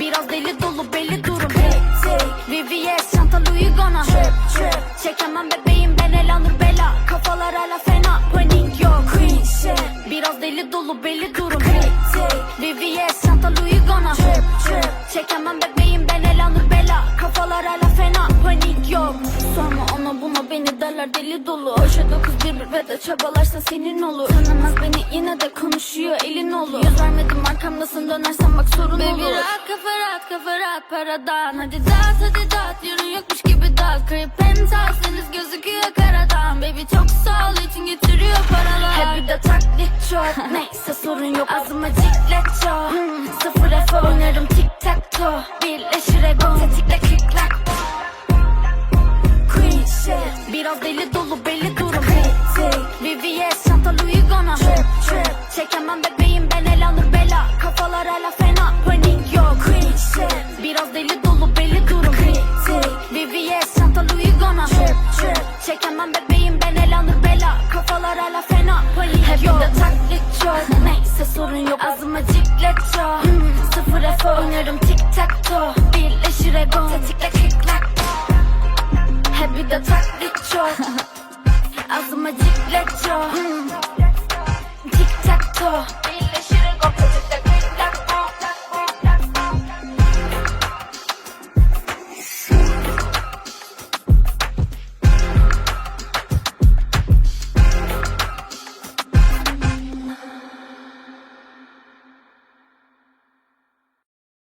Biraz deli dolu belli durum. VVS çanta Louis Gona Çekemem bebeğim ben elanır bela. Kafalar hala fena panik yok. Queen shit Biraz deli dolu belli durum. VVS çanta Louis Gona Çekemem yok. Sorma ona buna beni derler deli dolu. Hoşa dokuz bir bir ve de çabalarsa senin olur. Tanımaz beni yine de konuşuyor elin olur. Yüz vermedim arkamdasın dönersen bak sorun Baby olur. rahat kafa rahat kafa rahat paradan. Hadi dağıt hadi dağıt yarın yokmuş gibi dağıt Kayıp penthouse deniz gözüküyor karadan. Baby çok sağ ol için getiriyor paralar. Hep bir de taklit çok. Neyse sorun yok ağzıma ciklet çok hmm, Sıfır F oynarım tic tac toe Birleşir ego. Tetikle Biraz deli dolu belli durum. VVS çanta Louis Gona Çekemem bebeğim ben elanır bela. Kafalar hala fena panik yok. Biraz deli dolu belli durum. VVS çanta Louis Gona Çekemem bebeğim ben elanır bela. Kafalar hala fena panik Hep yok. Hep taklit çok Neyse sorun yok. Ağzıma ciklet çok hmm, Sıfır F oynarım tic tac toe Birleşir ego. Tetikle は。